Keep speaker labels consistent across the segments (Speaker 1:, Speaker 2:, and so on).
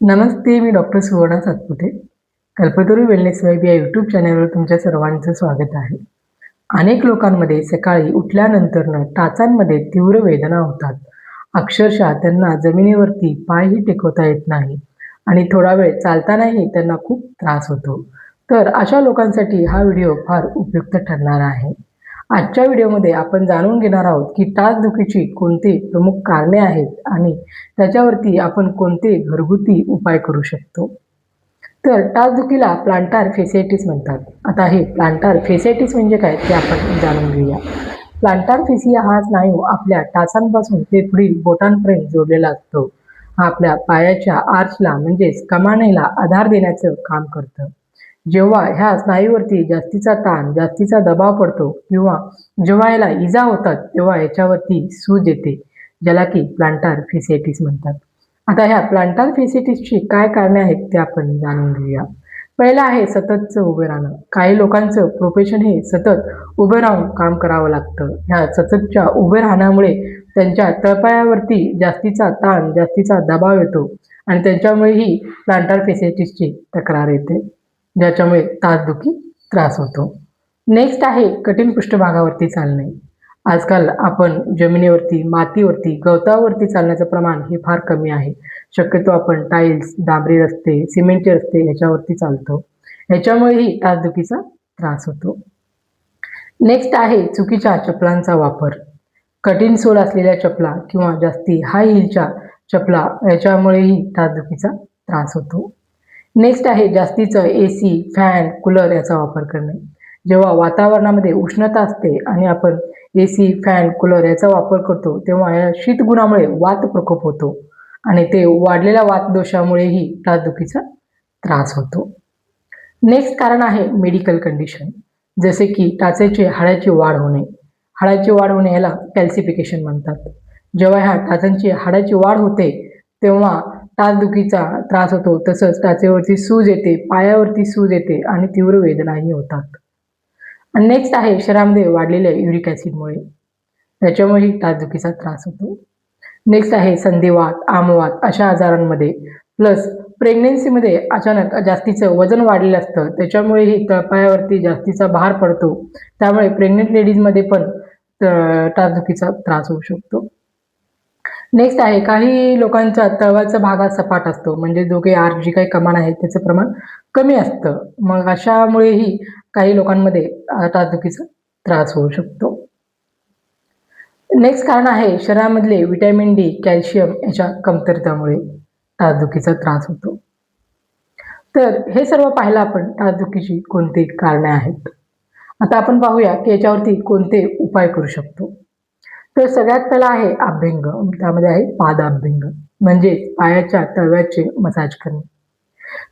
Speaker 1: नमस्ते मी doctor Suvarna Satpute. Kalpataru wellness web या YouTube चॅनलवर तुमच्या सर्वांचं स्वागत आहे. अनेक लोकांमध्ये सकाळी उठल्यानंतरनं टाचांमध्ये तीव्र वेदना होतात. अक्षरशः त्यांना जमिनीवरती पायही टेकवता येत नाही आणि थोडा वेळ चालतानाही त्यांना खूप त्रास होतो. तर अशा लोकांसाठी हा व्हिडिओ फार उपयुक्त ठरणार आहे. आजच्या व्हिडिओमध्ये आपण जाणून घेणार आहोत की टाचदुखीची कोणती प्रमुख कारणे आहेत आणि त्याच्यावरती आपण कोणते घरगुती उपाय करू शकतो. तर टाचदुखीला प्लांटार फेसियाटिस म्हणतात. आता हे प्लांटार फेसियाटिस म्हणजे काय ते आपण जाणून घेऊया. प्लांटार फेसिया हा स्नायू आपल्या टाचांपासून ते पुढील बोटांपर्यंत जोडलेला असतो. हा आपल्या पायाच्या आर्चला म्हणजेच कमानेला आधार देण्याचं काम करतं. जेव्हा ह्या स्नायूवरती जास्तीचा ताण जास्तीचा दबाव पडतो किंवा जेव्हा याला इजा होतात तेव्हा याच्यावरती सूज येते ज्याला की प्लांटार फेसियाटिस म्हणतात. आता ह्या प्लांटार फेसिटिसची काय कारणे आहेत ते आपण जाणून घेऊया. पहिलं आहे सततचं उभे राहणं. काही लोकांचं प्रोफेशन हे सतत उभं राहून काम करावं लागतं. ह्या सततच्या उभे राहण्यामुळे त्यांच्या तळपायावरती जास्तीचा ताण जास्तीचा दबाव येतो आणि त्यांच्यामुळेही प्लांटार फेसियाटिसची तक्रार येते. ज्याच्यामुळे तासदुखी त्रास होतो. नेक्स्ट आहे कठीण पृष्ठभागावरती चालणे. आजकाल आपण जमिनीवरती मातीवरती गवतावरती चालण्याचं प्रमाण हे फार कमी आहे. शक्यतो आपण टाईल्स डांबरी रस्ते सिमेंटचे रस्ते ह्याच्यावरती चालतो. ह्याच्यामुळेही तासदुखीचा त्रास होतो. नेक्स्ट आहे चुकीच्या चपलांचा वापर. कठीण सोल असलेल्या चपला किंवा जास्ती हाय हिलच्या चपला याच्यामुळेही तासदुखीचा त्रास होतो. नेक्स्ट आहे जास्तीचं ए सी फॅन कूलर याचा वापर करणे. जेव्हा वातावरणामध्ये उष्णता असते आणि आपण ए सी फॅन कूलर याचा वापर करतो तेव्हा या शीतगुणामुळे वात प्रकोप होतो आणि ते वाढलेल्या वात दोषामुळेही तासदुखीचा त्रास होतो. नेक्स्ट कारण आहे मेडिकल कंडिशन जसे की टाचेचे हाडाची वाढ होणे. हाडाची वाढ होणे याला कॅल्सिफिकेशन म्हणतात. जेव्हा ह्या टाचांची हाडाची वाढ होते तेव्हा तासदुखीचा त्रास होतो. तसंच टाचेवरती सूज येते पायावरती सूज येते आणि तीव्र वेदनाही होतात. आणि नेक्स्ट आहे शरीरामध्ये वाढलेल्या युरिक ॲसिडमुळे त्याच्यामुळेही तासदुखीचा त्रास होतो. नेक्स्ट आहे संधिवात आमवात अशा आजारांमध्ये. प्लस प्रेग्नेन्सीमध्ये अचानक जास्तीचं वजन वाढलेलं असतं. त्याच्यामुळेही तळपायावरती जास्तीचा भार पडतो. त्यामुळे प्रेग्नेंट लेडीजमध्ये पण टाचदुखीचा त्रास होऊ शकतो. नेक्स्ट आहे काही लोकांचा तळवाचा भागात सपाट असतो. म्हणजे जो काही आर जी काही कमान आहे त्याचं प्रमाण कमी असतं. मग अशामुळेही काही लोकांमध्ये टाचदुखीचा त्रास होऊ शकतो. नेक्स्ट कारण आहे शरीरामधले विटॅमिन डी कॅल्शियम याच्या कमतरतेमुळे ताजदुखीचा त्रास होतो. तर हे सर्व पाहिलं आपण ताजदुखीची कोणती कारणे आहेत? आता आपण पाहूया की याच्यावरती कोणते उपाय करू शकतो. तर सगळ्यात पहिला आहे अभ्यंग त्यामध्ये आहे पाद अभ्यंग म्हणजे पायाच्या तळव्याचे मसाज करणे.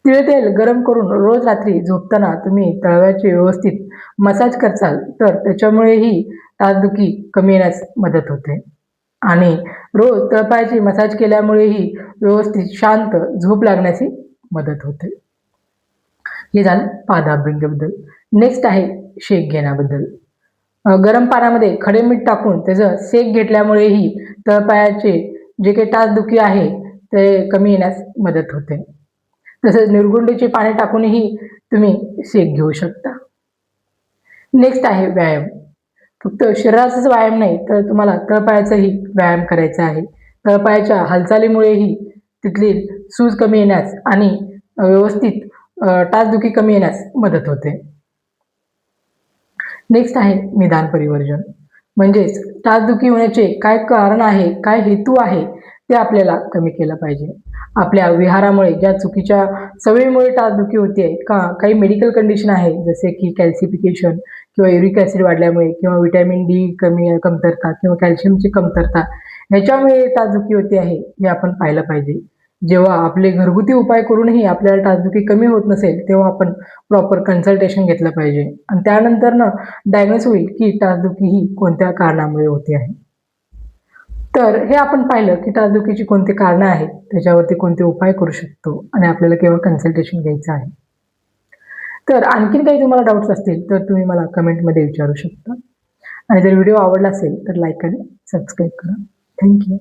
Speaker 1: तिळ तेल गरम करून रोज रात्री झोपताना तुम्ही तळव्याचे व्यवस्थित मसाज करसाल तर त्याच्यामुळेही तासदुखी कमी येण्यास मदत होते. आणि रोज तळपायाची मसाज केल्यामुळेही व्यवस्थित शांत झोप लागण्याची मदत होते. हे झालं पादाभ्यंगाबद्दल. नेक्स्ट आहे शेक घेण्याबद्दल. गरम पाण्यामध्ये खडे मीठ टाकून त्याचं सेक घेतल्यामुळेही तळपायाचे जे काही टाचदुखी आहे ते कमी येण्यास मदत होते. तसेच निर्गुंडीचे पाणी टाकूनही तुम्ही सेक घेऊ शकता. नेक्स्ट आहे व्यायाम. फक्त शरीराचाच व्यायाम नाही तर तुम्हाला तळपायाचाही व्यायाम करायचा आहे. तळपायाच्या हालचालीमुळेही तिथली सूज कमी येण्यास आणि व्यवस्थित टाचदुखी कमी येण्यास मदत होते. नेक्स्ट आहे निदान परिवर्जन. म्हणजेच तासदुखी होण्याचे काय कारण आहे काय हेतू आहे ते आपल्याला कमी केलं पाहिजे. आपल्या विहारामुळे ज्या चुकीच्या सवयीमुळे टाचदुखी होते का काही मेडिकल कंडिशन आहे जसे की कॅल्सिफिकेशन किंवा युरिक ॲसिड वाढल्यामुळे किंवा विटॅमिन डी कमी कमतरता किंवा कॅल्शियमची कमतरता ह्याच्यामुळे टाचदुखी होते आहे हे आपण पाहिलं पाहिजे. जेव्हा आपले घरगुती उपाय करूनही आपल्याला टाचदुखी कमी होत नसेल तेव्हा आपण प्रॉपर कन्सल्टेशन घेतलं पाहिजे. आणि त्यानंतर ना डायग्नोस होईल की टाचदुखी ही कोणत्या कारणामुळे होते आहे. तर हे आपण पाहिलं की टाचदुखीची कोणती कारणं आहेत त्याच्यावरती कोणते उपाय करू शकतो आणि आपल्याला केव्हा कन्सल्टेशन घ्यायचं आहे. तर आणखीन काही तुम्हाला डाऊट्स असतील तर तुम्ही मला कमेंटमध्ये विचारू शकता. आणि जर व्हिडिओ आवडला असेल तर लाईक आणि सबस्क्राईब करा. थँक्यू